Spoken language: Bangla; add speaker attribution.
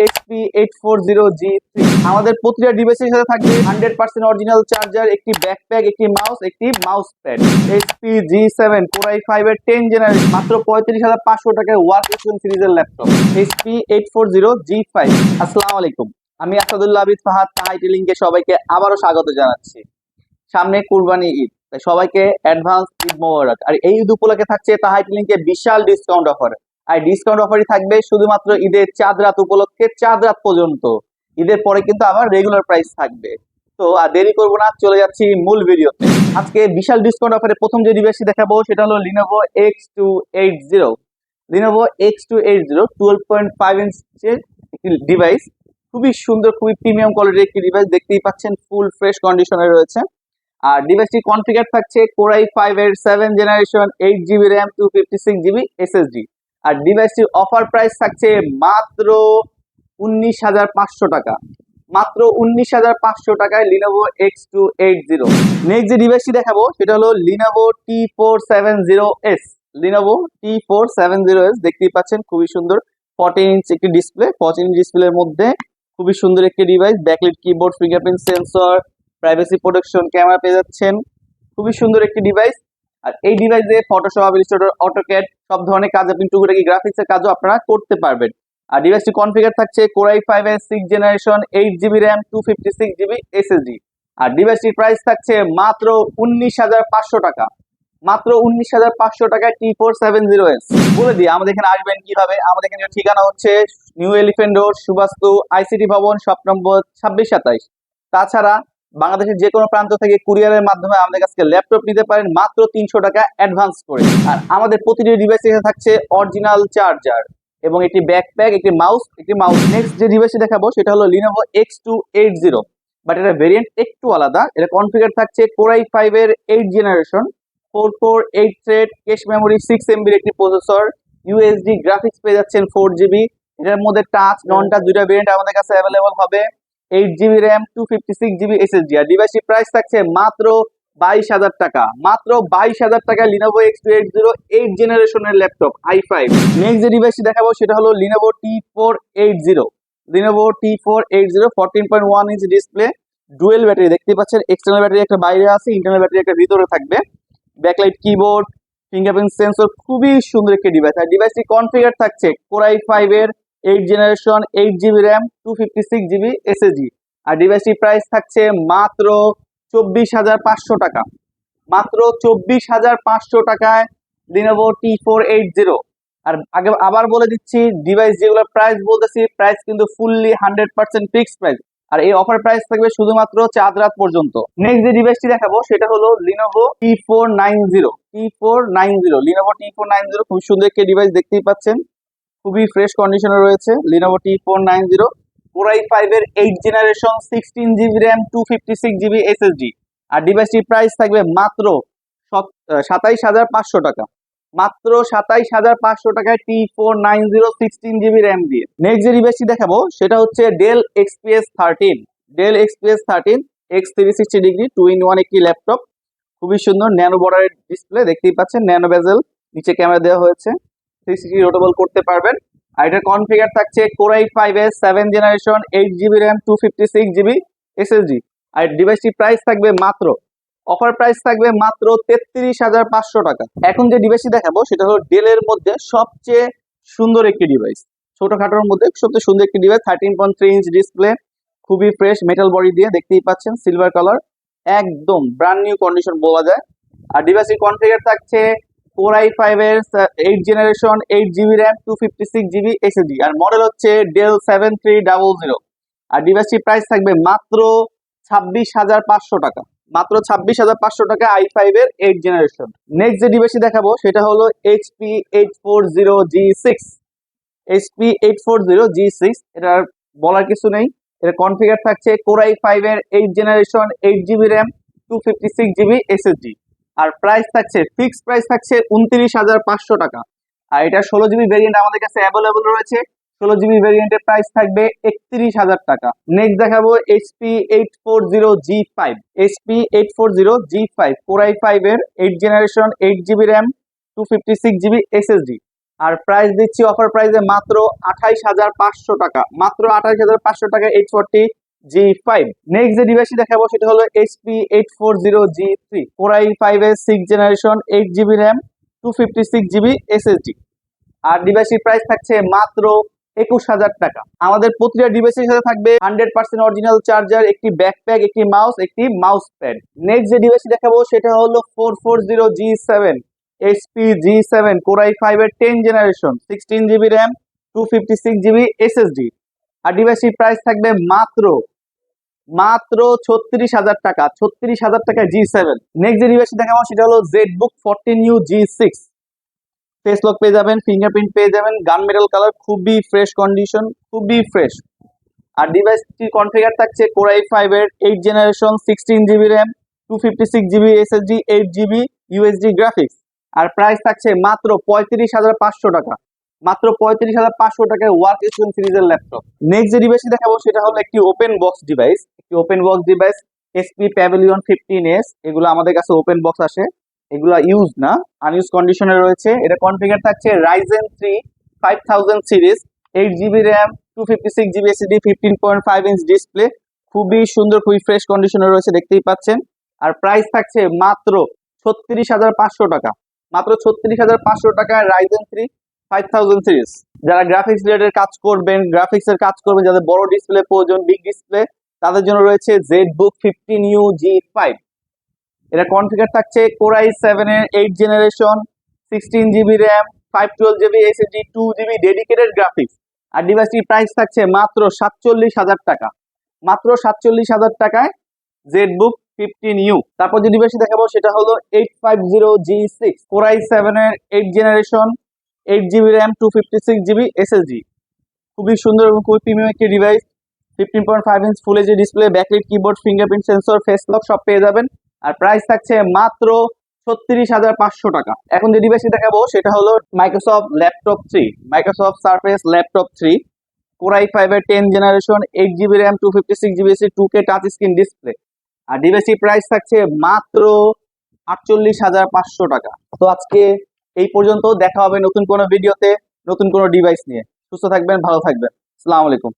Speaker 1: পঁয়ত্রিশ হাজার পাঁচশো eight four zero G five আসসালামু আলাইকুম। আমি আসাদুল্লাহ সবাইকে আবারও স্বাগত জানাচ্ছি। সামনে কুরবানি ঈদ সবাইকে অ্যাডভান্স ঈদ আর এই ঈদ উপলক্ষে থাকছে তাহাইটি লিঙ্কে বিশাল ডিসকাউন্ট অফার আর ডিসকাউন্ট অফারই থাকবে শুধুমাত্র ঈদের চাঁদ রাত উপলক্ষে, চাঁদ রাত পর্যন্ত। ঈদের পরে কিন্তু আমার রেগুলার প্রাইস থাকবে। তো আর দেরি করব না, চলে যাচ্ছি মূল ভিডিওতে। আজকে বিশাল ডিসকাউন্ট অফারে প্রথম যে ডিভাইসটি দেখাবো, সেটা হলো Lenovo X two eight zero Lenovo X two eight zero twelve point five ইঞ্চের একটি ডিভাইস খুবই সুন্দর, খুবই প্রিমিয়াম কোয়ালিটির একটি ডিভাইস দেখতেই পাচ্ছেন ফুল ফ্রেশ কন্ডিশনে রয়েছে। আর ডিভাইসটি কনফিগার থাকছে কোরাই ফাইভ এর seven generation eight GB RAM two fifty six GB SSD আর ডিভাইসটির অফার প্রাইস থাকছে মাত্র উনিশ হাজার পাঁচশো টাকা। মাত্র উনিশ হাজার পাঁচশো টাকায় Lenovo X two eight zero next যে ডিভাইসটি দেখাবো, সেটা হলো Lenovo T four seven zero S Lenovo T four seven zero S দেখতেই পাচ্ছেন, খুবই সুন্দর। ফর্টিন ইঞ্চ একটি ডিসপ্লে ফর্টিন ইঞ্চ ডিসপ্লের মধ্যে খুবই সুন্দর একটি device backlit keyboard fingerprint sensor privacy protection camera পেয়ে যাচ্ছেন। খুবই সুন্দর একটি ডিভাইস আর এই ডিভাইস ফটোশপ ইলিস্ট্রেটর অটোক্যাড সব ধরনের কাজ আপনি টুকুটাকি গ্রাফিক্স এর কাজও আপনারা করতে পারবেন। আর ডিভাইসটি কনফিগার থাকছে কোরাই ফাইভ এর six generation eight GB RAM two fifty six GB SSD আর ডিভাইসটির প্রাইস থাকছে মাত্র উনিশ হাজার পাঁচশো টাকা। মাত্র উনিশ হাজার পাঁচশো টাকায় T four seven zero S বলে দিই আমাদের এখানে আসবেন কীভাবে? আমাদের এখানে ঠিকানা হচ্ছে new Elephant road Subastu ICT Bhaban shop number ছাব্বিশ সাতাইশ। তাছাড়া বাংলাদেশের যে কোনো প্রান্ত থেকে কুরিয়ারের মাধ্যমে আমাদের কাছে ল্যাপটপ নিতে পারেন মাত্র তিনশো টাকা অ্যাডভান্স করে। আর আমাদের প্রতিটি ডিভাইসে থাকছে অরিজিনাল চার্জার এবং একটি ব্যাকপ্যাক একটি মাউস একটি মাউস নেক্সট যে ডিভাইসটি দেখাবো সেটা হলো Lenovo X two eight zero but এটা ভেরিয়েন্ট একটু আলাদা, এটা কনফিগার থাকছে কোরাই ফাইভ এর eight generation four four eight thread cache memory six এমবির একটি প্রসেসর ইউএসডি গ্রাফিক্স পেয়ে যাচ্ছেন ফোর জিবি এটার মধ্যে টাচ নন টাচ দুইটা ভেরিয়েন্ট আমাদের কাছে অ্যাভেলেবল হবে। Eight GB RAM two fifty six GB SSD আর ডিভাইসটির প্রাইস থাকছে মাত্র বাইশ হাজার টাকা। মাত্র বাইশ হাজার টাকা Lenovo X two eight zero eight জেনারেশনের ল্যাপটপ আই ফাইভ নেক্সট যে ডিভাইসটি দেখাবো, সেটা হলো Lenovo T four eight zero Lenovo T four eight zero fourteen point one inch display dual battery দেখতে পাচ্ছেন? এক্সটার্নাল ব্যাটারি একটা বাইরে আছে ইন্টারনাল ব্যাটারি একটা ভিতরে থাকবে। ব্যাকলাইট কিবোর্ড ফিঙ্গারপ্রিন্ট সেন্সর খুবই সুন্দর একটি ডিভাইস আর ডিভাইসটি কনফিগার থাকছে কোরাই ফাইভ এর eight generation eight GB RAM two fifty six GB SSD আর ডিভাইসটির প্রাইস থাকছে মাত্র চব্বিশ হাজার পাঁচশো টাকা। মাত্র চব্বিশ হাজার পাঁচশো টাকায় Lenovo T four eight zero আর আগে আবার বলে দিচ্ছি ডিভাইস যেগুলো প্রাইস বলতেছি প্রাইস কিন্তু fully hundred percent fixed price আর এই অফার প্রাইস থাকবে শুধুমাত্র চাঁদ রাত পর্যন্ত। নেক্সট যে ডিভাইসটি দেখাবো, সেটা হলো Lenovo T four nine zero T four nine zero Lenovo T four nine zero খুব সুন্দর একটি ডিভাইস দেখতেই পাচ্ছেন। খুবই ফ্রেশ কন্ডিশনে রয়েছে। Lenovo T four nine zero core i five এর eight generation sixteen GB RAM two fifty six GB SSD আর ডিভাইসটির প্রাইস থাকবে মাত্র সাতাইশ হাজার পাঁচশো টাকা। মাত্র সাতাইশ হাজার পাঁচশো টাকায় T four nine zero sixteen GB RAM দিয়ে। নেক্সট যে ডিভাইসটি দেখাবো, সেটা হচ্ছে Dell XPS thirteen Dell XPS thirteen X three sixty degree two in one একটি ল্যাপটপ খুবই সুন্দর ন্যানো বর্ডারের ডিসপ্লে দেখতেই পাচ্ছেন ন্যানো বেজেল নিচে ক্যামেরা দেওয়া হয়েছে। থ্রি সিক্সটি রোটেবল করতে পারবেন। আর এটার কনফিগার থাকছে কোরাই ফাইভ এর seven generation eight GB RAM two fifty six GB SSD আর ডিভাইসটির প্রাইস থাকবে মাত্র অফার প্রাইস থাকবে মাত্র তেত্রিশ হাজার পাঁচশো টাকা। এখন যে ডিভাইসটি দেখাবো, সেটা হলো ডেলের মধ্যে সবচেয়ে সুন্দর একটি ডিভাইস ছোটখাটোর মধ্যে সবচেয়ে সুন্দর একটি device thirteen point three inch display খুবই ফ্রেশ মেটাল বডি দিয়ে, দেখতেই পাচ্ছেন সিলভার কালার একদম ব্র্যান্ড নিউ কন্ডিশন বলা যায়। আর ডিভাইসটি কনফিগার থাকছে ফোর আই ফাইভ এর eight generation eight GB RAM two fifty six GB SSD আর মডেল হচ্ছে Dell seven three double zero আর ডিভাইসটির প্রাইস থাকবে মাত্র ছাব্বিশ হাজার পাঁচশো টাকা। মাত্র ছাব্বিশ হাজার পাঁচশো টাকা আই ফাইভ এর এইট জেনারেশন নেক্সট যে ডিভাইসটি দেখাবো, সেটা হলো HP eight four zero G six HP eight four zero G six এটার বলার কিছু নেই। এটা কনফিগার থাকছে কোরাই ফাইভ এর eight generation eight GB RAM two fifty six GB SSD আর প্রাইস থাকছে ফিক্সড প্রাইস থাকছে উনত্রিশ হাজার পাঁচশো টাকা। আর এটা ষোলো জিবি ভেরিয়েন্ট আমাদের কাছে অ্যাভেলেবল রয়েছে। ষোলো জিবি ভেরিয়েন্টের প্রাইস থাকবে একত্রিশ হাজার টাকা। নেক্সট দেখাবো HP eight four zero G five HP eight four zero G five core i five এর eight generation eight GB RAM two fifty six GB SSD আর প্রাইস দিচ্ছি অফার প্রাইসে মাত্র আঠাইশ হাজার পাঁচশো টাকা। মাত্র আঠাইশ হাজার পাঁচশো টাকা eight forty G five next যে ডিভাইসটি দেখাবো সেটা হলো HP eight four zero G three core i five এর six generation eight GB RAM two fifty six GB SSD আর ডিভাইসটির প্রাইস থাকছে মাত্র একুশ হাজার টাকা। আমাদের প্রতিটা ডিভাইসের সাথে থাকবে হান্ড্রেড পার্সেন্ট অরিজিনাল চার্জার একটি ব্যাকপ্যাক একটি মাউস একটি মাউস প্যাড নেক্সট যে ডিভাইসটি দেখাবো সেটা হলো four four zero G seven HP G seven core i five এর ten generation sixteen GB RAM two fifty six GB SSD আর ডিভাইসটির প্রাইস থাকবে মাত্র মাত্র ছত্রিশ হাজার টাকা, ছত্রিশ হাজার টাকা জি সেভেন নেক্সট যে ডিভাইসটি দেখাবো, সেটা হলো ZBook fourteen U G six face lock পেয়ে যাবেন ফিঙ্গারপ্রিন্ট পেয়ে যাবেন গান মেটাল কালার খুবই ফ্রেশ কন্ডিশন খুবই ফ্রেশ আর ডিভাইসটির কনফিগার থাকছে কোরাই ফাইভ এর eight generation sixteen GB RAM two fifty six GB SSD eight GB USD graphics আর প্রাইস থাকছে মাত্র পঁয়ত্রিশ হাজার পাঁচশো টাকা। মাত্র পঁয়ত্রিশ হাজার পাঁচশো টাকায় ওয়ার্ক স্টুডেন্ট সিরিজের ল্যাপটপ নেক্সট যে ডিভাইসটি দেখাবো, সেটা হলো একটি ওপেন বক্স ডিভাইস একটি open box device HP Pavilion fifteen S এগুলো আমাদের কাছে ওপেন বক্স আসে। এগুলো ইউজ না আনইউজ কন্ডিশনে রয়েছে। এটা কনফিগার থাকছে Ryzen three five thousand series eight GB RAM two fifty six GB SSD fifteen point five inch display খুবই সুন্দর, খুবই ফ্রেশ কন্ডিশনে রয়েছে, দেখতেই পাচ্ছেন। আর প্রাইস থাকছে মাত্র ছত্রিশ হাজার পাঁচশো টাকা। মাত্র ছত্রিশ হাজার পাঁচশো টাকায় Ryzen three five thousand series যারা গ্রাফিক্স রিলেটেড কাজ করবেন গ্রাফিক্স এর কাজ করবেন, যাদের বড় ডিসপ্লে প্রয়োজন বিগ ডিসপ্লে তাদের জন্য রয়েছে Z book fifteen U G five এটা কনফিগার থাকছে কোরাই সেভেন এর eight generation sixteen GB RAM five twelve GB SSD two GB dedicated graphics আর ডিভাইসটির প্রাইস থাকছে মাত্র সাতচল্লিশ হাজার টাকা। মাত্র সাতচল্লিশ হাজার টাকায় জেড বুক ফিফটিন ইউ তারপর যে ডিভাইসটি দেখাবো, সেটা হলো eight five zero G six core i seven এর eight generation eight GB RAM two fifty six GB SSD খুবই সুন্দর এবং খুবই প্রিমিয়াম একটি device fifteen point five inch full HD display backlight keyboard fingerprint sensor face lock সব পেয়ে যাবেন। আর প্রাইস থাকছে মাত্র ছত্রিশ হাজার পাঁচশো টাকা। এখন যে ডিভাইসটি দেখাবো, সেটা হলো Microsoft laptop three Microsoft Surface laptop three core i five এর ten generation eight GB RAM two fifty six GB two K touch screen display আর ডিভাইসটির প্রাইস থাকছে মাত্র আটচল্লিশ হাজার পাঁচশো টাকা। তো আজকে এই পর্যন্ত দেখা হবে নতুন কোনো ভিডিওতে নতুন কোনো ডিভাইস নিয়ে। সুস্থ থাকবেন, ভালো থাকবেন। আসসালামু আলাইকুম।